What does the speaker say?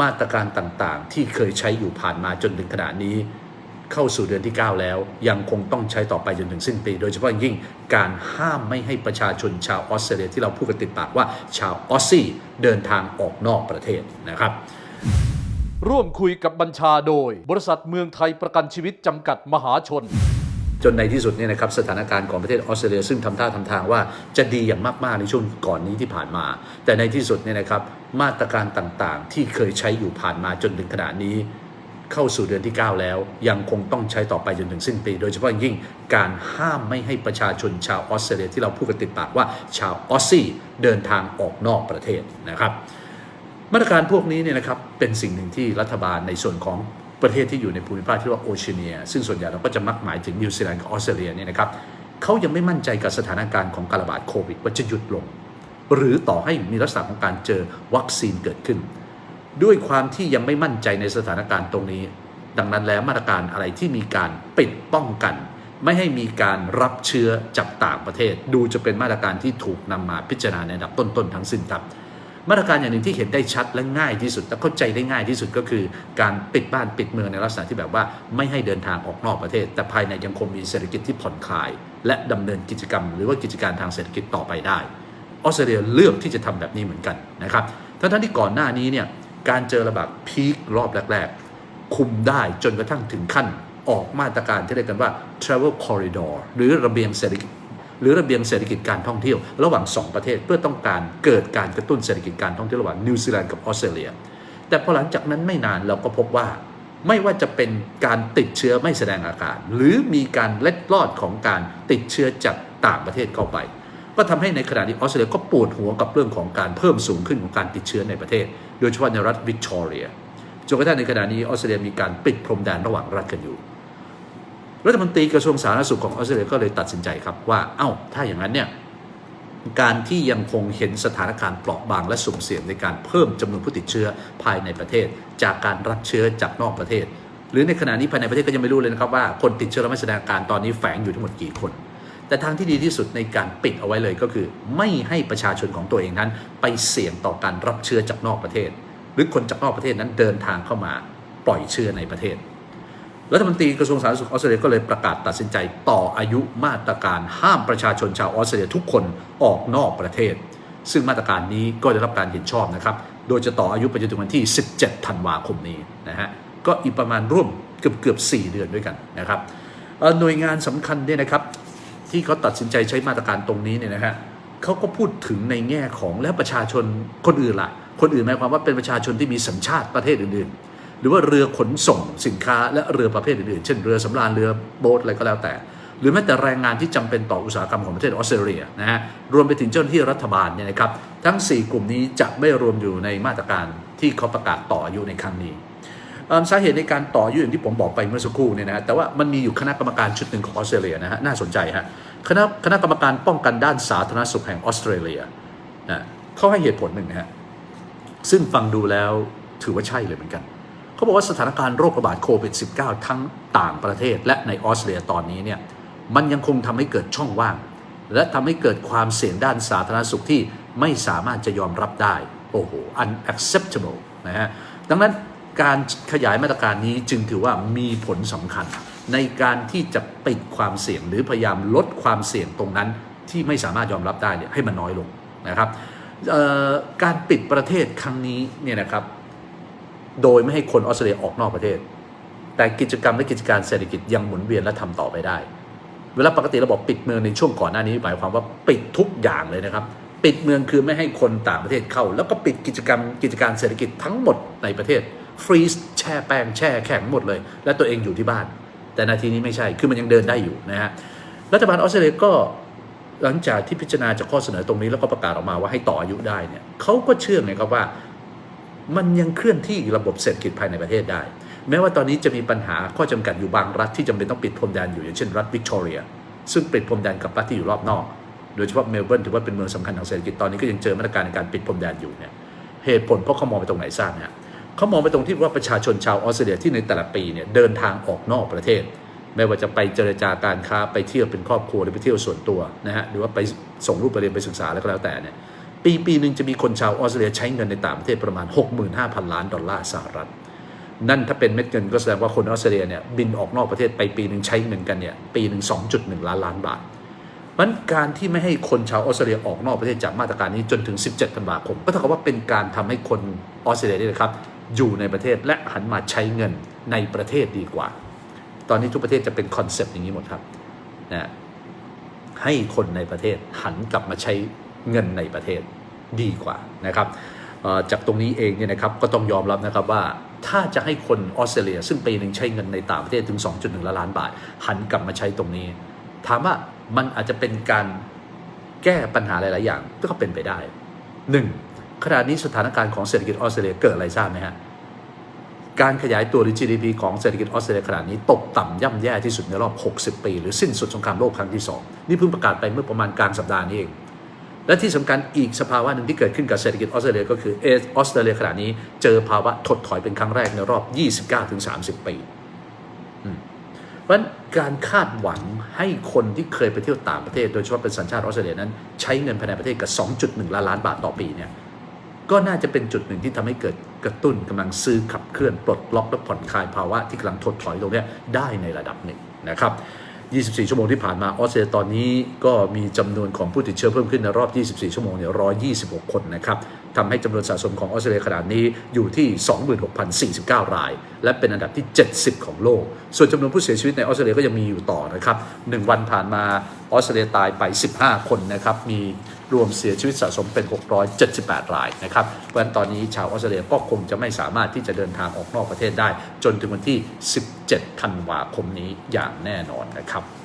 มาตรการต่างๆ ที่เคยใช้อยู่ผ่านมาจนถึงขณะนี้ เข้าสู่เดือนที่ 9 แล้ว ยังคงต้องใช้ต่อไปจนถึงสิ้นปี โดยเฉพาะยิ่งการห้ามไม่ให้ประชาชนชาวออสเตรเลียที่เราพูดกันติดปากว่าชาวออสซี่เดินทางออกนอกประเทศนะครับ ร่วมคุยกับบัญชาโดย บริษัทเมืองไทยประกันชีวิตจำกัดมหาชน จนในที่สุดเนี่ยนะครับสถานการณ์ของประเทศออสเตรเลียซึ่งทำท่าทำทางว่าจะดีอย่างมาก ๆ ในช่วงก่อนนี้ที่ผ่านมา แต่ในที่สุดเนี่ยนะครับมาตรการต่างๆ ที่เคยใช้อยู่ผ่านมาจนถึงขณะนี้ เข้าสู่เดือนที่ 9 แล้ว ยังคงต้องใช้ต่อไปจนถึงสิ้นปี โดยเฉพาะยิ่งการห้ามไม่ให้ประชาชนชาวออสเตรเลียที่เราพูดกันติดปากว่าชาวออสซี่เดินทางออกนอกประเทศนะครับมาตรการพวกนี้เนี่ยนะครับเป็นสิ่งหนึ่งที่รัฐบาลในส่วนของ ประเทศที่อยู่ในภูมิภาคที่เรียกว่าโอเชียเนีย ซึ่งส่วนใหญ่เราก็จะมักหมายถึงนิวซีแลนด์กับออสเตรเลียเนี่ยนะครับเขายังไม่มั่นใจกับสถานการณ์ของการระบาดโควิดว่าจะหยุดลง หรือต่อให้มีลักษณะของการเจอวัคซีนเกิดขึ้น ด้วยความที่ยังไม่มั่นใจในสถานการณ์ตรงนี้ ดังนั้นแล้วมาตรการอะไรที่มีการปิดป้องกัน ไม่ให้มีการรับเชื้อจากต่างประเทศ ดูจะเป็นมาตรการที่ถูกนำมาพิจารณาในอันดับต้นๆทั้งสิ้นครับ มาตรการอย่างหนึ่งที่เห็นได้ชัดและง่ายที่สุดและเข้าใจได้ง่ายที่สุดก็คือ การปิดบ้านปิดเมืองในลักษณะที่แบบว่าไม่ให้เดินทางออกนอกประเทศ แต่ภายในยังคงมีเศรษฐกิจที่ผ่อนคลาย และดำเนินกิจกรรม หรือว่ากิจการทางเศรษฐกิจต่อไปได้ออสเตรเลียเลือกที่จะทำแบบนี้เหมือนกันนะครับทั้งที่ก่อนหน้านี้เนี่ยการเจอระบาดพีครอบแรก ๆ คุมได้จนกระทั่งถึงขั้นออกมาตรการที่เรียกกันว่า travel corridor หรือระเบียงเศรษฐกิจ หรือระเบียงเศรษฐกิจการท่องเที่ยว ระหว่าง 2 ประเทศเพื่อต้องการเกิดการกระตุ้นเศรษฐกิจการท่องเที่ยวระหว่างนิวซีแลนด์กับออสเตรเลีย แต่พอหลังจากนั้นไม่นานเราก็พบว่า ไม่ว่าจะเป็นการติดเชื้อไม่แสดงอาการ หรือมีการเล็ดลอดของการติดเชื้อจากต่างประเทศเข้าไป ก็ทำให้ในขณะนี้ออสเตรเลียก็ปวดหัวกับเรื่องของการเพิ่มสูงขึ้นของการติดเชื้อในประเทศ โดยเฉพาะในรัฐวิกตอเรียจนกระทั่งในขณะนี้ออสเตรเลียมีการปิดพรมแดนระหว่างรัฐกันอยู่ รัฐมนตรีกระทรวงสาธารณสุขของออสเตรเลียก็เลยตัดสินใจครับว่า เอ้า ถ้าอย่างนั้นเนี่ย การที่ยังคงเห็นสถานการณ์เปราะบางและสุ่มเสี่ยงในการเพิ่มจำนวนผู้ติดเชื้อภายในประเทศ จากการรับเชื้อจากนอกประเทศ หรือในขณะนี้ภายในประเทศก็ยังไม่รู้เลยนะครับว่าคนติดเชื้อและไม่แสดงอาการตอนนี้แฝงอยู่ทั้งหมดกี่คน แต่ทางที่ดีที่สุดในการปิดเอาไว้เลยก็คือ ไม่ให้ประชาชนของตัวเองนั้น ไปเสี่ยงต่อการรับเชื้อจากนอกประเทศ หรือคนจากนอกประเทศนั้นเดินทางเข้ามาปล่อยเชื้อในประเทศ รัฐมนตรีกระทรวงสาธารณสุขออสเตรเลียก็เลยประกาศตัดสินใจต่ออายุมาตรการห้ามประชาชนชาวออสเตรเลียทุกคนออกนอกประเทศ ซึ่งมาตรการนี้ก็ได้รับการเห็นชอบนะครับ โดยจะต่ออายุไปจนถึงวันที่ 17 ธันวาคมนี้นะฮะ ก็อีกประมาณร่วมเกือบเกือบ4เดือนด้วยกันนะครับหน่วยงานสำคัญเนี่ยนะครับที่เขาตัดสินใจใช้มาตรการตรงนี้เนี่ยนะฮะเขาก็พูดถึงในแง่ของแล้วประชาชนคนอื่นล่ะ คนอื่นหมายความว่าเป็นประชาชนที่มีสัญชาติประเทศอื่นๆ หรือว่าเรือขนส่งสินค้าและเรือประเภทอื่นๆ เช่นเรือสำราญเรือโบ๊ทอะไรก็แล้วแต่ หรือแม้แต่แรงงานที่จำเป็นต่ออุตสาหกรรมของประเทศออสเตรเลียนะฮะรวมไปถึงเจ้าหน้าที่รัฐบาลเนี่ยนะครับทั้ง 4 กลุ่มนี้จะไม่รวมอยู่ในมาตรการที่เขาประกาศต่ออายุในครั้งนี้เอิ่มสาเหตุในการต่ออายุอย่างที่ผมบอกไปเมื่อสักครู่เนี่ยนะฮะแต่ว่ามันมีอยู่คณะกรรมการชุดหนึ่งของออสเตรเลียนะฮะน่าสนใจฮะคณะคณะกรรมการป้องกันด้านสาธารณสุขแห่งออสเตรเลียนะเขาให้เหตุผลหนึ่งนะฮะซึ่งฟังดูแล้วถือว่าใช่เลยเหมือนกัน เขาบอกว่าสถานการณ์โรคระบาดโควิด -19 ทั้งต่างประเทศ และในออสเตรเลียตอนนี้เนี่ยมันยังคงทำให้เกิดช่องว่าง และทำให้เกิดความเสี่ยงด้านสาธารณสุขที่ไม่สามารถจะยอมรับได้ โอ้โห unacceptable นะฮะดังนั้นการขยายมาตรการนี้จึงถือว่ามีผลสำคัญ ในการที่จะปิดความเสี่ยงหรือพยายามลดความเสี่ยงตรงนั้น ที่ไม่สามารถยอมรับได้เนี่ยให้มันน้อยลงนะครับการปิดประเทศครั้งนี้เนี่ยนะครับ โดยไม่ให้คนออสเตรเลียออกนอกประเทศ แต่กิจกรรมและกิจการเศรษฐกิจยังหมุนเวียนและทำต่อไปได้ เวลาปกติเราบอกปิดเมืองในช่วงก่อนหน้านี้หมายความว่าปิดทุกอย่างเลยนะครับ ปิดเมืองคือไม่ให้คนต่างประเทศเข้า แล้วก็ปิดกิจกรรมกิจการเศรษฐกิจทั้งหมดในประเทศฟรีซแช่แป้งแช่แข็งหมดเลย และตัวเองอยู่ที่บ้าน แต่นาทีนี้ไม่ใช่คือมันยังเดินได้อยู่นะฮะรัฐบาลออสเตรเลียก็หลังจากที่พิจารณาจากข้อเสนอตรงนี้แล้วก็ประกาศออกมาว่าให้ต่ออายุได้เนี่ยเขาก็เชื่อไงครับว่า มันยังเคลื่อนที่ระบบเศรษฐกิจภายในประเทศได้ แม้ว่าตอนนี้จะมีปัญหาข้อจำกัดอยู่บางรัฐที่จำเป็นต้องปิดพรมแดนอยู่อย่างเช่นรัฐวิกตอเรีย ซึ่งปิดพรมแดนกับรัฐที่อยู่รอบนอก โดยเฉพาะเมลเบิร์นถือว่าเป็นเมืองสำคัญทางเศรษฐกิจตอนนี้ก็ยังเจอมาตรการในการปิดพรมแดนอยู่เนี่ยเหตุผลเพราะเขามองไปตรงไหนทราบไหมฮะเขามองไปตรงที่ว่าประชาชนชาวออสเตรเลียที่ในแต่ละปีเนี่ยเดินทางออกนอกประเทศ ไม่ว่าจะไปเจรจาการค้าไปเที่ยวเป็นครอบครัวหรือไปเที่ยวส่วนตัวนะฮะหรือว่าไปส่งลูกไปเรียนไปศึกษาแล้วก็แล้วแต่เนี่ย ปีปีหนึ่งจะมีคนชาวออสเตรเลียใช้เงินในต่างประเทศประมาณ 65,000 ล้านดอลลาร์สหรัฐ นั่นถ้าเป็นเม็ดเงินก็แสดงว่าคนออสเตรเลียเนี่ยบินออกนอกประเทศไปปีหนึ่งใช้เงินกันเนี่ยปีหนึ่ง2.1 ล้านล้านบาทมันการที่ไม่ให้คนชาวออสเตรเลียออกนอกประเทศจากมาตรการนี้จนถึง 17 ธันวาคม ก็เท่ากับว่าเป็นการทำให้คนออสเตรเลียนี่นะครับอยู่ในประเทศและหันมาใช้เงินในประเทศดีกว่า ตอนนี้ทุกประเทศจะเป็นคอนเซปต์อย่างนี้หมดครับนะให้คนในประเทศหันกลับมาใช้ เงินในประเทศดีกว่านะครับจากตรงนี้เองเนี่ยนะครับก็ต้องยอมรับนะครับว่าถ้าจะให้คนออสเตรเลีย ซึ่งปีหนึ่งใช้เงินในต่างประเทศถึง 2.1 ล้านล้านบาท หันกลับมาใช้ตรงนี้ ถามว่ามันอาจจะเป็นการแก้ปัญหาหลาย ๆ อย่างก็เป็นไปได้หนึ่งขณะนี้สถานการณ์ของเศรษฐกิจออสเตรเลียเกิดอะไรทราบไหมฮะการขยายตัวหรือ GDP ของเศรษฐกิจออสเตรเลียขณะนี้ตกต่ำย่ำแย่ที่สุดในรอบ 60 ปี หรือสิ้นสุดสงครามโลกครั้งที่ 2 นี่เพิ่งประกาศไปเมื่อประมาณกลางสัปดาห์นี้เอง และที่สำคัญอีกสภาวะหนึ่งที่เกิดขึ้นกับเศรษฐกิจออสเตรเลียก็คือเอออสเตรเลียขณะนี้เจอภาวะถดถอยเป็นครั้งแรกในรอบ 29-30 ปีเพราะฉะนั้นการคาดหวังให้คนที่เคยไปเที่ยวต่างประเทศ โดยเฉพาะเป็นสัญชาติออสเตรเลียนั้น ใช้เงินภายในประเทศกับ 2.1 ล้านล้านบาทต่อปีเนี่ยก็น่าจะเป็นจุดหนึ่งที่ทำให้เกิดกระตุ้นกำลังซื้อขับเคลื่อนปลดล็อกและผ่อนคลายภาวะที่กำลังถดถอยตรงเนี้ยได้ในระดับหนึ่งนะครับ 24 ชั่วโมงที่ผ่านมาออสเตรเลียตอนนี้ก็มีจำนวนของผู้ติดเชื้อเพิ่มขึ้นในรอบ 24 ชั่วโมงเนี่ย 126 คนนะครับทำให้จำนวนสะสมของออสเตรเลียขนาดนี้อยู่ที่ 26,049 ราย และเป็นอันดับที่ 70 ของโลก ส่วนจำนวนผู้เสียชีวิตในออสเตรเลียก็ยังมีอยู่ต่อนะครับ 1 วันผ่านมาออสเตรเลียตายไป 15 คนนะครับ มีรวมเสียชีวิตสะสมเป็น 678 รายนะครับ เพราะฉะนั้นตอนนี้ชาวออสเตรเลียก็คงจะไม่สามารถที่จะเดินทางออกนอกประเทศได้จนถึงวันที่10 17ธันวาคมนี้อย่างแน่นอนนะครับ